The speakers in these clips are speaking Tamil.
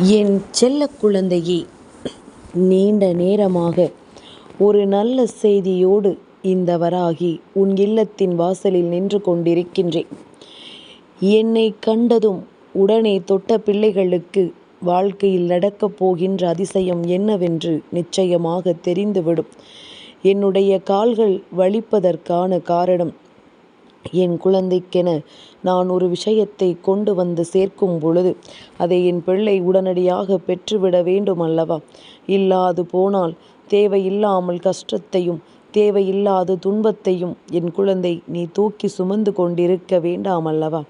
என் செல்ல குழந்தையே நீண்ட நேரமாக ஒரு நல்ல செய்தியோடு இந்த வராகி உன் இல்லத்தின் வாசலில் நின்று கொண்டிருக்கின்றேன். என்னை கண்டதும் உடனே தொட்ட பிள்ளைகளுக்கு வாழ்க்கையில் நடக்கப் போகின்ற அதிசயம் என்னவென்று நிச்சயமாக தெரிந்துவிடும். என்னுடைய கால்கள் வலிப்பதற்கான காரணம் என் குழந்தைக்கென நான் ஒரு விஷயத்தை கொண்டு வந்து சேர்க்கும் பொழுது அதை என் பிள்ளை உடனடியாக பெற்றுவிட வேண்டும் அல்லவா இல்லாது போனால் தேவையில்லாமல் கஷ்டத்தையும் தேவையில்லாத துன்பத்தையும் என் குழந்தை நீ தூக்கி சுமந்து கொண்டிருக்க வேண்டாம் அல்லவா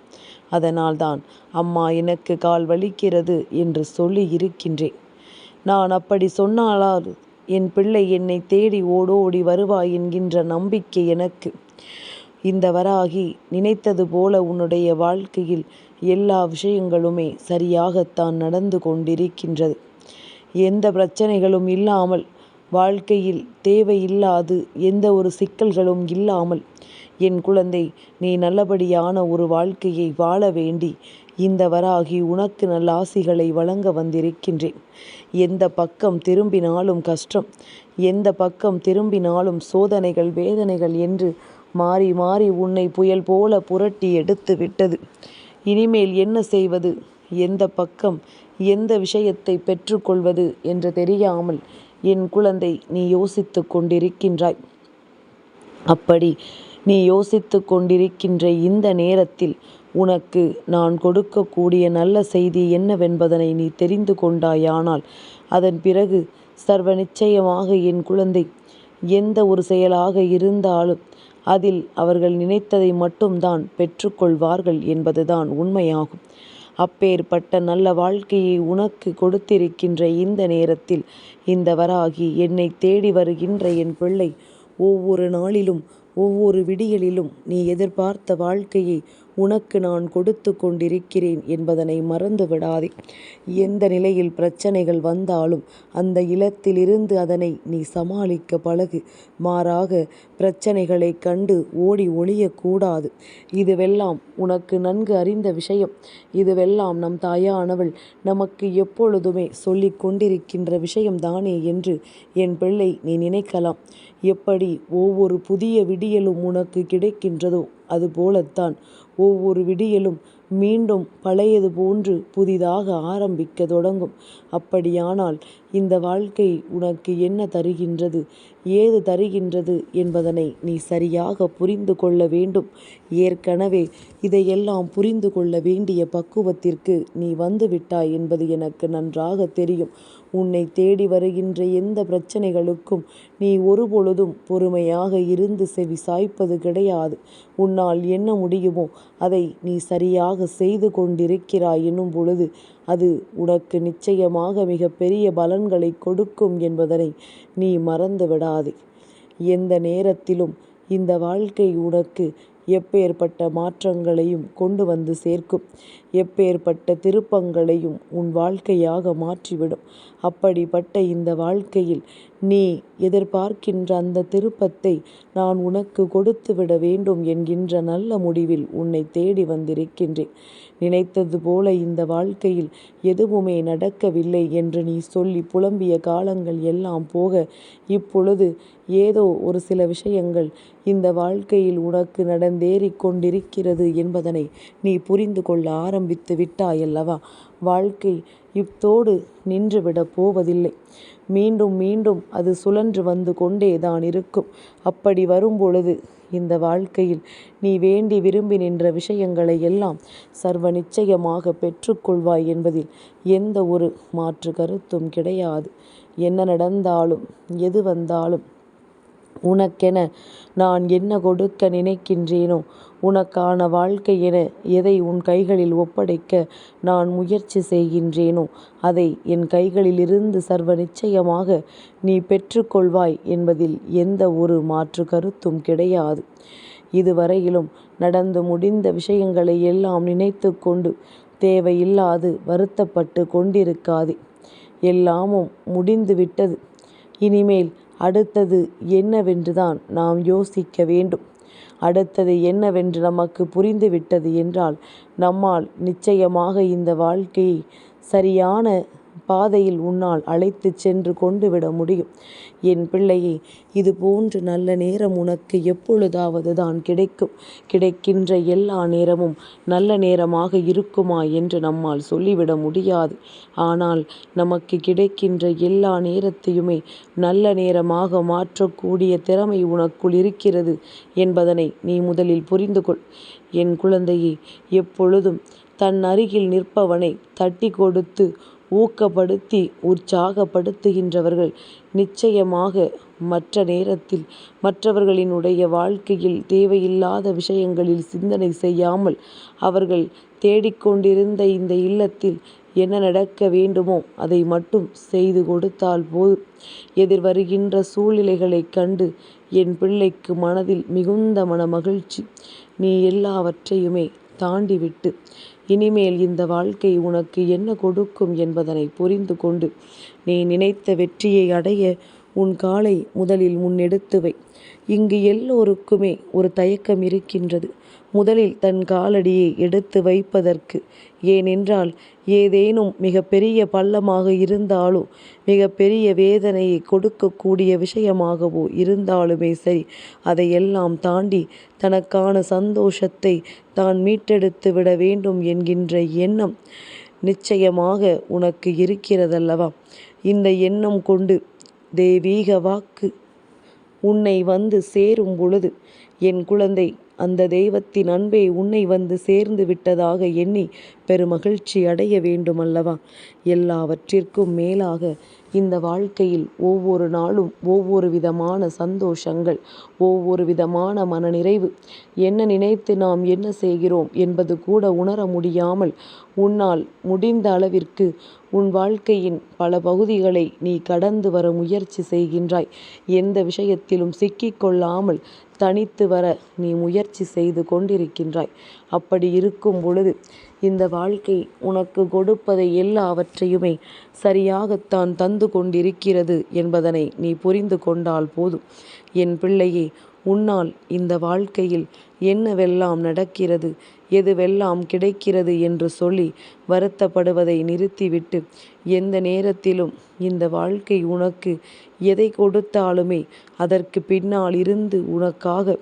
அதனால்தான் அம்மா எனக்கு கால் வலிக்கிறது என்று சொல்லி இருக்கின்றேன். நான் அப்படி சொன்னாலால் என் பிள்ளை என்னை தேடி ஓடோடி வருவாய் என்கின்ற நம்பிக்கை எனக்கு. இந்த வராகி நினைத்தது போல உன்னுடைய வாழ்க்கையில் எல்லா விஷயங்களுமே சரியாகத்தான் நடந்து கொண்டிருக்கின்றது. எந்த பிரச்சனைகளும் இல்லாமல் வாழ்க்கையில் தேவையில்லாது எந்த ஒரு சிக்கல்களும் இல்லாமல் என் குழந்தை நீ நல்லபடியான ஒரு வாழ்க்கையை வாழ வேண்டி இந்த வராகி உனக்கு நல்ல ஆசிகளை வழங்க வந்திருக்கின்றேன். எந்த பக்கம் திரும்பினாலும் கஷ்டம் எந்த பக்கம் திரும்பினாலும் சோதனைகள் வேதனைகள் என்று மாறி மாறி உன்னை புயல் போல புரட்டி எடுத்து விட்டது. இனிமேல் என்ன செய்வது? எந்த பக்கம்? எந்த விஷயத்தை பெற்றுக்கொள்வது என்று தெரியாமல் என் குழந்தை நீ யோசித்து கொண்டிருக்கின்றாய். அப்படி நீ யோசித்து கொண்டிருக்கின்ற இந்த நேரத்தில் உனக்கு நான் கொடுக்கக்கூடிய நல்ல செய்தி என்னவென்பதனை நீ தெரிந்து கொண்டாயானால் அதன் பிறகு சர்வ நிச்சயமாக என் குழந்தை எந்த ஒரு செயலாக இருந்தாலும் அதில் அவர்கள் நினைத்ததை மட்டும்தான் பெற்றுக்கொள்வார்கள் என்பதுதான் உண்மையாகும். அப்பேற்பட்ட நல்ல வாழ்க்கையை உனக்கு கொடுத்திருக்கின்ற இந்த நேரத்தில் இந்த வராகி என்னை தேடி வருகின்ற என் பிள்ளை ஒவ்வொரு நாளிலும் ஒவ்வொரு விடியலிலும் நீ எதிர்பார்த்த வாழ்க்கையை உனக்கு நான் கொடுத்து கொண்டிருக்கிறேன் என்பதனை மறந்து விடாதே எந்த நிலையில் பிரச்சனைகள் வந்தாலும் அந்த இலத்திலிருந்து அதனை நீ சமாளிக்க பழகு. மாறாக பிரச்சனைகளை கண்டு ஓடி ஒளியக்கூடாது. இதுவெல்லாம் உனக்கு நன்கு அறிந்த விஷயம். இதுவெல்லாம் நம் தாயானவள் நமக்கு எப்பொழுதுமே சொல்லிக் கொண்டிருக்கின்ற விஷயம்தானே என்று என் பிள்ளை நீ நினைக்கலாம். எப்படி ஒவ்வொரு புதிய விடியலும் உனக்கு கிடைக்கின்றதோ அதுபோலத்தான் ஒவ்வொரு விடியலும் மீண்டும் பழையது போன்று புதிதாக ஆரம்பிக்க தொடங்கும். அப்படியானால் இந்த வாழ்க்கை உனக்கு என்ன தருகின்றது? ஏது தருகின்றது என்பதனை நீ சரியாக புரிந்து கொள்ள வேண்டும். ஏற்கனவே இதையெல்லாம் புரிந்து கொள்ள வேண்டிய பக்குவத்திற்கு நீ வந்துவிட்டாய் என்பது எனக்கு நன்றாக தெரியும். உன்னை தேடி வருகின்ற எந்த பிரச்சனைகளுக்கும் நீ ஒருபொழுதும் பொறுமையாக இருந்து செவி சாய்ப்பது கிடையாது. உன்னால் என்ன முடியுமோ அதை நீ சரியாக செய்து கொண்டிருக்கிறாய் என்னும் பொழுது அது உனக்கு நிச்சயமாக மிகப்பெரிய பலன்களை கொடுக்கும் என்பதனை நீ மறந்து விடாதே எந்த நேரத்திலும் இந்த வாழ்க்கை உனக்கு எப்பேற்பட்ட மாற்றங்களையும் கொண்டு வந்து சேர்க்கும். எப்பேற்பட்ட திருப்பங்களையும் உன் வாழ்க்கையாக மாற்றிவிடும். அப்படிப்பட்ட இந்த வாழ்க்கையில் நீ எதிர்பார்க்கின்ற அந்த திருப்பத்தை நான் உனக்கு கொடுத்து விட வேண்டும் என்கின்ற நல்ல முடிவில் உன்னை தேடி வந்திருக்கின்றேன். நினைத்தது போல இந்த வாழ்க்கையில் எதுவுமே நடக்கவில்லை என்று நீ சொல்லி புலம்பிய காலங்கள் எல்லாம் போக இப்பொழுது ஏதோ ஒரு சில விஷயங்கள் இந்த வாழ்க்கையில் உனக்கு நடந்தேறிக் கொண்டிருக்கிறது என்பதனை நீ புரிந்து கொள்ள ஆரம்பித்து விட்டாயல்லவா? வாழ்க்கை இத்தோடு நின்றுவிடப் போவதில்லை. மீண்டும் மீண்டும் அது சுழன்று வந்து கொண்டேதான் இருக்கும். அப்படி வரும்பொழுது இந்த வாழ்க்கையில் நீ வேண்டி விரும்பி நின்ற விஷயங்களை எல்லாம் சர்வ நிச்சயமாக பெற்றுக்கொள்வாய் என்பதில் எந்த ஒரு மாற்று கருத்தும் கிடையாது. என்ன நடந்தாலும் எது வந்தாலும் உனக்கென நான் என்ன கொடுக்க நினைக்கின்றேனோ உனக்கான வாழ்க்கை என எதை உன் கைகளில் ஒப்படைக்க நான் முயற்சி செய்கின்றேனோ அதை என் கைகளிலிருந்து சர்வ நிச்சயமாக நீ பெற்றுக்கொள்வாய் என்பதில் எந்த ஒரு மாற்று கருத்தும் கிடையாது. இதுவரையிலும் நடந்து முடிந்த விஷயங்களை எல்லாம் நினைத்து கொண்டு தேவையில்லாது வருத்தப்பட்டு கொண்டிருக்காதே. எல்லாமும் முடிந்து விட்டது இனிமேல் அடுத்தது என்னவென்றுதான் நாம் யோசிக்க வேண்டும். அடுத்தது என்னவென்று நமக்கு புரிந்துவிட்டது என்றால் நம்மால் நிச்சயமாக இந்த வாழ்க்கையை சரியான பாதையில் உன்னால் அழைத்துச் சென்று கொண்டு விட முடியும். என் பிள்ளையே இது போன்று நல்ல நேரம் உனக்கு எப்பொழுதாவது தான் கிடைக்கும். கிடைக்கின்ற எல்லா நேரமும் நல்ல நேரமாக இருக்குமா என்று நம்மால் சொல்லிவிட முடியாது. ஆனால் நமக்கு கிடைக்கின்ற எல்லா நேரத்தையுமே நல்ல நேரமாக மாற்றக்கூடிய திறமை உனக்குள் இருக்கிறது என்பதனை நீ முதலில் புரிந்து கொள் என் குழந்தையே எப்பொழுதும் தன் அருகில் நிற்பவனை தட்டி கொடுத்து ஊக்கப்படுத்தி உற்சாகப்படுத்துகின்றவர்கள் நிச்சயமாக மற்ற நேரத்தில் மற்றவர்களினுடைய வாழ்க்கையில் தேவையில்லாத விஷயங்களில் சிந்தனை செய்யாமல் அவர்கள் தேடிக்கொண்டிருந்த இந்த இல்லத்தில் என்ன நடக்க வேண்டுமோ அதை மட்டும் செய்து கொடுத்தால் போதும். எதிர்வருகின்ற சூழ்நிலைகளைக் கண்டு என் பிள்ளைக்கு மனதில் மிகுந்த மன மகிழ்ச்சி நீ எல்லாவற்றையுமே தாண்டிவிட்டு இனிமேல் இந்த வாழ்க்கை உனக்கு என்ன கொடுக்கும் என்பதனை புரிந்து கொண்டு நீ நினைத்த வெற்றியை அடைய உன் காலை முதலில் முன்னெடுத்து வை. இங்கு எல்லோருக்குமே ஒரு தயக்கம் இருக்கின்றது. முதலில் தன் காலடியை எடுத்து வைப்பதற்கு. ஏனென்றால் ஏதேனும் மிகப்பெரிய பள்ளமாக இருந்தாலோ மிகப்பெரிய வேதனையை கொடுக்கக்கூடிய விஷயமாகவோ இருந்தாலுமே சரி அதையெல்லாம் தாண்டி தனக்கான சந்தோஷத்தை தான் மீட்டெடுத்து விட வேண்டும் என்கின்ற எண்ணம் நிச்சயமாக உனக்கு இருக்கிறதல்லவா? இந்த எண்ணம் கொண்டு தெய்வீக வாக்கு உன்னை வந்து சேரும் பொழுது என் குழந்தை அந்த தெய்வத்தின் அன்பே உன்னை வந்து சேர்ந்து விட்டதாக எண்ணி பெருமகிழ்ச்சி அடைய வேண்டுமல்லவா? எல்லாவற்றிற்கும் மேலாக இந்த வாழ்க்கையில் ஒவ்வொரு நாளும் ஒவ்வொரு விதமான சந்தோஷங்கள் ஒவ்வொரு விதமான மனநிறைவு. என்ன நினைத்து நாம் என்ன செய்கிறோம் என்பது கூட உணர முடியாமல் உன்னால் முடிந்த அளவிற்கு உன் வாழ்க்கையின் பல பகுதிகளை நீ கடந்து வர முயற்சி செய்கின்றாய். எந்த விஷயத்திலும் சிக்கிக்கொள்ளாமல் தனித்து வர நீ முயற்சி செய்து கொண்டிருக்கின்றாய். அப்படி இருக்கும் பொழுது இந்த வாழ்க்கை உனக்கு கொடுப்பதை எல்லாவற்றையுமே சரியாகத்தான் தந்து கொண்டிருக்கிறது என்பதனை நீ புரிந்து கொண்டால் போதும். என் பிள்ளையே உன்னால் இந்த வாழ்க்கையில் என்னவெல்லாம் நடக்கிறது எதுவெல்லாம் கிடைக்கிறது என்று சொல்லி வருத்தப்படுவதை நிறுத்திவிட்டு எந்த நேரத்திலும் இந்த வாழ்க்கை உனக்கு எதை கொடுத்தாலுமே அதற்கு பின்னால் இருந்து உனக்காக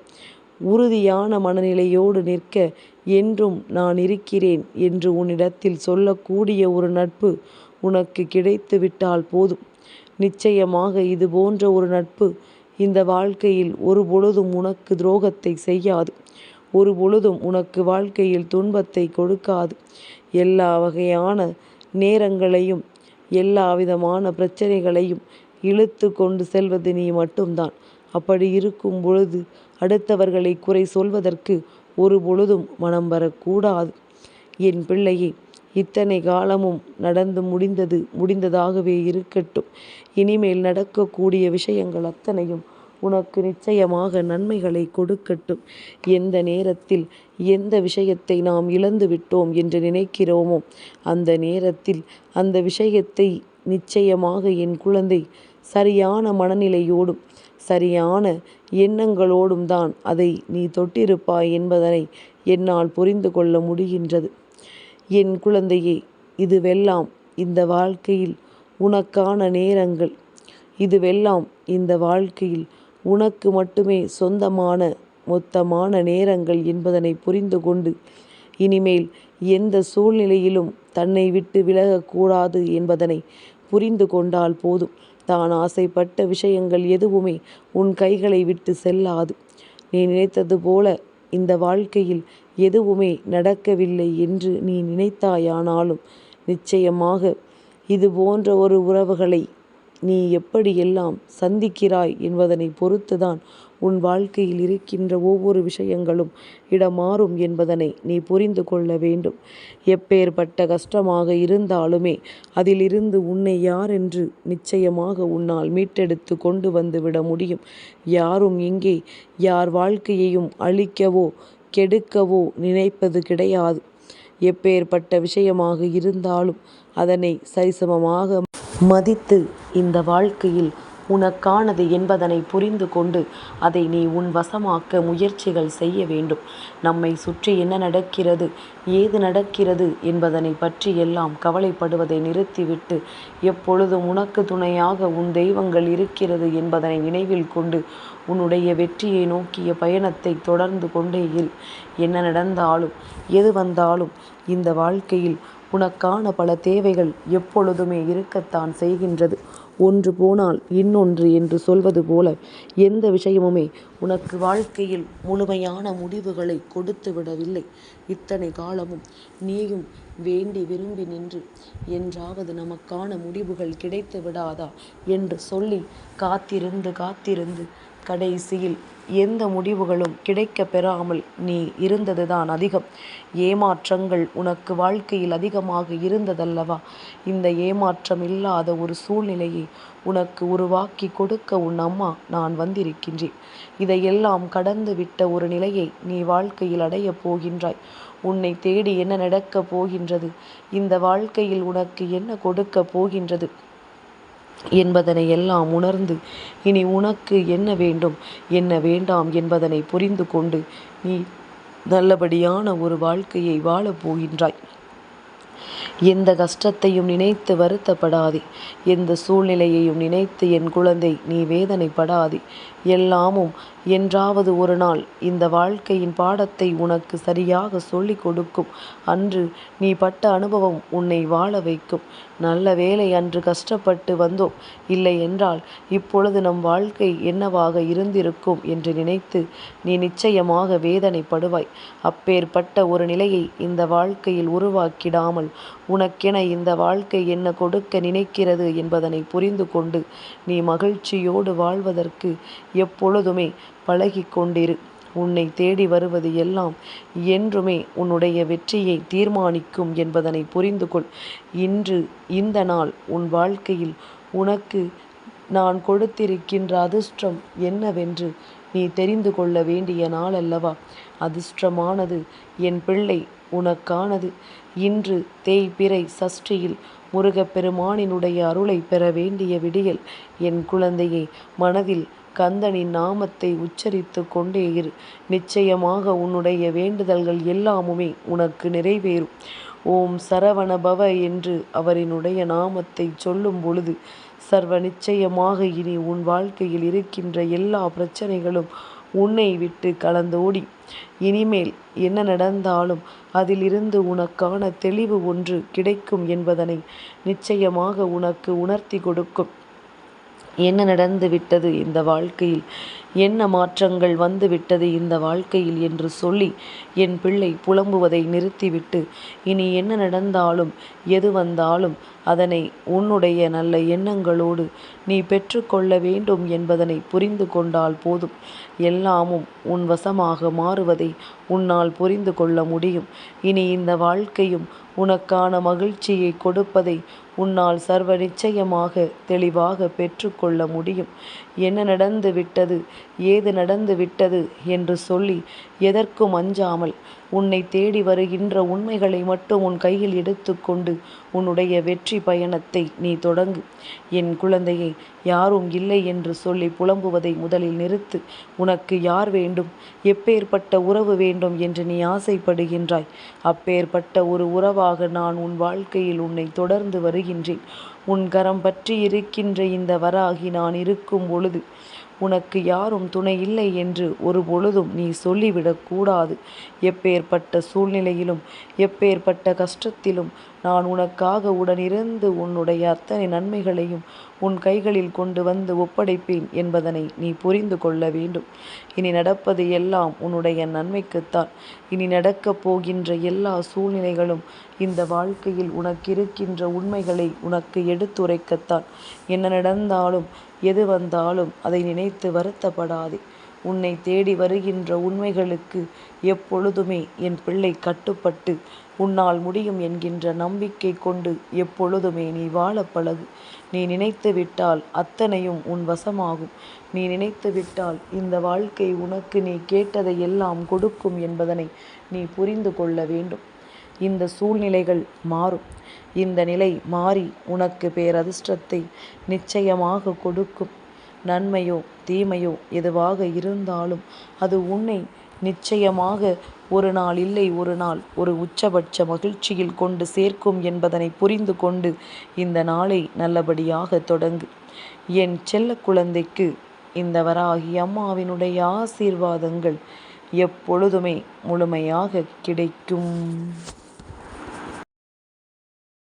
உறுதியான மனநிலையோடு நிற்க என்றும் நான் இருக்கிறேன் என்று உன்னிடத்தில் சொல்லக்கூடிய ஒரு நட்பு உனக்கு கிடைத்து விட்டால் போதும். நிச்சயமாக இது போன்ற ஒரு நட்பு இந்த வாழ்க்கையில் ஒரு பொழுதும் உனக்கு துரோகத்தை செய்யாது. ஒரு பொழுதும் உனக்கு வாழ்க்கையில் துன்பத்தை கொடுக்காது. எல்லா வகையான நேரங்களையும் எல்லா விதமான பிரச்சனைகளையும் இழுத்து கொண்டு செல்வது நீ மட்டும்தான். அப்படி இருக்கும் பொழுது அடுத்தவர்களை குறை சொல்வதற்கு ஒரு பொழுதும் மனம் வரக்கூடாது. என் பிள்ளையை இத்தனை காலமும் நடந்து முடிந்தது முடிந்ததாகவே இருக்கட்டும். இனிமேல் நடக்கக்கூடிய விஷயங்கள் அத்தனையும் உனக்கு நிச்சயமாக நன்மைகளை கொடுக்கட்டும். எந்த நேரத்தில் எந்த விஷயத்தை நாம் இழந்து விட்டோம் என்று நினைக்கிறோமோ அந்த நேரத்தில் அந்த விஷயத்தை நிச்சயமாக என் குழந்தை சரியான மனநிலையோடும் சரியான எண்ணங்களோடும் தான் அதை நீ தொட்டிருப்பாய் என்பதனை என்னால் புரிந்து கொள்ள முடிகின்றது. என் குழந்தையே இதுவெல்லாம் இந்த வாழ்க்கையில் உனக்கான நேரங்கள். இதுவெல்லாம் இந்த வாழ்க்கையில் உனக்கு மட்டுமே சொந்தமான மொத்தமான நேரங்கள் என்பதனை புரிந்து கொண்டு இனிமேல் எந்த சூழ்நிலையிலும் தன்னை விட்டு விலகக்கூடாது என்பதனை புரிந்து கொண்டால் போதும். தான் ஆசைப்பட்ட விஷயங்கள் எதுவுமே உன் கைகளை விட்டு செல்லாது. நீ நினைத்தது போல இந்த வாழ்க்கையில் எதுவுமே நடக்கவில்லை என்று நீ நினைத்தாயானாலும் நிச்சயமாக இது போன்ற ஒரு உறவுகளை நீ எப்படியெல்லாம் சந்திக்கிறாய் என்பதனை பொறுத்துதான் உன் வாழ்க்கையில் இருக்கின்ற ஒவ்வொரு விஷயங்களும் இடமாறும் என்பதனை நீ புரிந்து கொள்ள வேண்டும். எப்பேற்பட்ட கஷ்டமாக இருந்தாலுமே அதிலிருந்து உன்னை யார் என்று நிச்சயமாக உன்னால் மீட்டெடுத்து கொண்டு வந்து விட முடியும். யாரும் இங்கே யார் வாழ்க்கையையும் அழிக்கவோ கெடுக்கவோ நினைப்பது கிடையாது. எப்பேற்பட்ட விஷயமாக இருந்தாலும் அதனை சரிசமமாக மதித்து இந்த வாழ்க்கையில் உனக்கானது என்பதனை புரிந்து கொண்டு அதை நீ உன் வசமாக்க முயற்சிகள் செய்ய வேண்டும். நம்மை சுற்றி என்ன நடக்கிறது ஏது நடக்கிறது என்பதனை பற்றி எல்லாம் கவலைப்படுவதை நிறுத்திவிட்டு எப்பொழுதும் உனக்கு துணையாக உன் தெய்வங்கள் இருக்கிறது என்பதனை நினைவில் கொண்டு உன்னுடைய வெற்றியை நோக்கிய பயணத்தை தொடர்ந்து கொண்டே இரு. என்ன நடந்தாலும் எது வந்தாலும் இந்த வாழ்க்கையில் உனக்கான பல தேவைகள் எப்பொழுதுமே இருக்கத்தான் செய்கின்றது. ஒன்று போனால் இன்னொன்று என்று சொல்வது போல எந்த விஷயமுமே உனக்கு வாழ்க்கையில் முழுமையான முடிவுகளை கொடுத்து விடவில்லை. இத்தனை காலமும் நீயும் வேண்டி விரும்பி நின்று என்றாவது நமக்கான முடிவுகள் கிடைத்து விடாதா? என்று சொல்லி காத்திருந்து காத்திருந்து கடைசியில் எந்த முடிவுகளும் கிடைக்கப் பெறாமல் நீ இருந்ததுதான் அதிகம். ஏமாற்றங்கள் உனக்கு வாழ்க்கையில் அதிகமாக இருந்ததல்லவா? இந்த ஏமாற்றம் இல்லாத ஒரு சூழ்நிலையை உனக்கு உருவாக்கி கொடுக்க உன் அம்மா நான் வந்திருக்கின்றேன். இதையெல்லாம் கடந்து விட்ட ஒரு நிலையை நீ வாழ்க்கையில் அடையப் போகின்றாய். உன்னை தேடி என்ன நடக்கப் போகின்றது? இந்த வாழ்க்கையில் உனக்கு என்ன கொடுக்கப் போகின்றது? என்பதனை எல்லாம் உணர்ந்து இனி உனக்கு என்ன வேண்டும்? என்ன வேண்டாம்? என்பதனை புரிந்து கொண்டு நீ நல்லபடியான ஒரு வாழ்க்கையை வாழப் போகின்றாய். எந்த கஷ்டத்தையும் நினைத்து வருத்தப்படாதே. எந்த சூழ்நிலையையும் நினைத்து என் குழந்தை நீ வேதனைப்படாதே. எல்லாமும் என்றாவது ஒரு நாள் இந்த வாழ்க்கையின் பாடத்தை உனக்கு சரியாக சொல்லிக் கொடுக்கும். அன்று நீ பட்ட அனுபவம் உன்னை வாழ வைக்கும். நல்ல வேலை அன்று கஷ்டப்பட்டு வந்தோம். இல்லை என்றால் இப்பொழுது நம் வாழ்க்கை என்னவாக இருந்திருக்கும் என்று நினைத்து நீ நிச்சயமாக வேதனைப்படுவாய். அப்பேற்பட்ட ஒரு நிலையை இந்த வாழ்க்கையில் உருவாக்கிடாமல் உனக்கென இந்த வாழ்க்கை என்ன கொடுக்க நினைக்கிறது என்பதனை புரிந்து கொண்டு நீ மகிழ்ச்சியோடு வாழ்வதற்கு எப்பொழுதுமே பழகி கொண்டிரு உன்னை தேடி வருவது எல்லாம் என்றுமே உன்னுடைய வெற்றியை தீர்மானிக்கும் என்பதனை புரிந்து கொள் இன்று இந்த நாள் உன் வாழ்க்கையில் உனக்கு நான் கொடுத்திருக்கின்ற அதிர்ஷ்டம் என்னவென்று நீ தெரிந்து கொள்ள வேண்டிய நாள் அல்லவா அதிர்ஷ்டமானது என் பிள்ளை உனக்கானது. இன்று தேய்பிறை சஷ்டியில் முருகப்பெருமானினுடைய அருளை பெற வேண்டிய விடியல் என் குழந்தையை மனதில் கந்தனின் நாமத்தை உச்சரித்து கொண்டே இரு. நிச்சயமாக உன்னுடைய வேண்டுதல்கள் எல்லாமுமே உனக்கு நிறைவேறும். ஓம் சரவண பவ என்று அவரினுடைய நாமத்தை சொல்லும் பொழுது சர்வ நிச்சயமாக இனி உன் வாழ்க்கையில் இருக்கின்ற எல்லா பிரச்சனைகளும் உன்னை விட்டு கலந்தோடி. இனிமேல் என்ன நடந்தாலும் அதிலிருந்து உனக்கான தெளிவு ஒன்று கிடைக்கும் என்பதனை நிச்சயமாக உனக்கு உணர்த்தி கொடுக்கும். என்ன நடந்து விட்டது இந்த வாழ்க்கையில்? என்ன மாற்றங்கள் வந்துவிட்டது இந்த வாழ்க்கையில் என்று சொல்லி என் பிள்ளை புலம்புவதை நிறுத்திவிட்டு இனி என்ன நடந்தாலும் எது வந்தாலும் அதனை உன்னுடைய நல்ல எண்ணங்களோடு நீ பெற்றுக்கொள்ள வேண்டும் என்பதனை புரிந்து கொண்டால் போதும். எல்லாமும் உன் வசமாக மாறுவதை உன்னால் புரிந்து கொள்ள முடியும். இனி இந்த வாழ்க்கையும் உனக்கான மகிழ்ச்சியை கொடுப்பதை உன்னால் சர்வ நிச்சயமாக தெளிவாக பெற்றுக்கொள்ள முடியும். என்ன நடந்து விட்டது ஏது நடந்து விட்டது என்று சொல்லி எதற்கும் அஞ்சாமல் உன்னை தேடி வருகின்ற உண்மைகளை மட்டும் உன் கையில் எடுத்துக்கொண்டு உன்னுடைய வெற்றி பயணத்தை நீ தொடங்கு. என் குழந்தையை யாரும் இல்லை என்று சொல்லி புலம்புவதை முதலில் நிறுத்து. உனக்கு யார் வேண்டும்? எப்பேற்பட்ட உறவு வேண்டும் என்று நீ ஆசைப்படுகின்றாய். அப்பேற்பட்ட ஒரு உறவாக நான் உன் வாழ்க்கையில் உன்னை தொடர்ந்து வருகின்றேன். உன் கரம் பற்றி இருக்கின்ற இந்த வராகி நான் இருக்கும் பொழுது உனக்கு யாரும் துணை இல்லை என்று ஒரு பொழுதும் நீ சொல்லிவிடக்கூடாது எப்பேற்பட்ட சூழ்நிலையிலும் எப்பேற்பட்ட கஷ்டத்திலும் நான் உனக்காக உடனிருந்து உன்னுடைய அத்தனை நன்மைகளையும் உன் கைகளில் கொண்டு வந்து ஒப்படைப்பேன் என்பதனை நீ புரிந்து கொள்ள வேண்டும். இனி நடப்பது எல்லாம் உன்னுடைய நன்மைக்குத்தான். இனி நடக்கப் போகின்ற எல்லா சூழ்நிலைகளும் இந்த வாழ்க்கையில் உனக்கு இருக்கின்ற உண்மைகளை உனக்கு எடுத்துரைக்கத்தான். என்ன நடந்தாலும் எது வந்தாலும் அதை நினைத்து வருத்தப்படாதே. உன்னை தேடி வருகின்ற உண்மைகளுக்கு எப்பொழுதுமே என் பிள்ளை கட்டுப்பட்டு உன்னால் முடியும் என்கின்ற நம்பிக்கை கொண்டு எப்பொழுதுமே நீ வாழ பழகு. நீ நினைத்து விட்டால் அத்தனையும் உன் வசமாகும். நீ நினைத்து விட்டால் இந்த வாழ்க்கை உனக்கு நீ கேட்டதை எல்லாம் கொடுக்கும் என்பதனை நீ புரிந்து கொள்ள வேண்டும். இந்த சூழ்நிலைகள் மாறும். இந்த நிலை மாறி உனக்கு பேரதிர்ஷ்டத்தை நிச்சயமாக கொடுக்கும். நன்மையோ தீமையோ எதுவாக இருந்தாலும் அது உன்னை நிச்சயமாக ஒரு நாள் இல்லை ஒரு நாள் ஒரு உச்சபட்ச மகிழ்ச்சியில் கொண்டு சேர்க்கும் என்பதனை புரிந்து கொண்டு இந்த நாளை நல்லபடியாக தொடங்கு. என் செல்ல குழந்தைக்கு இந்த வராகி அம்மாவினுடைய ஆசீர்வாதங்கள் எப்பொழுதுமே முழுமையாக கிடைக்கும்.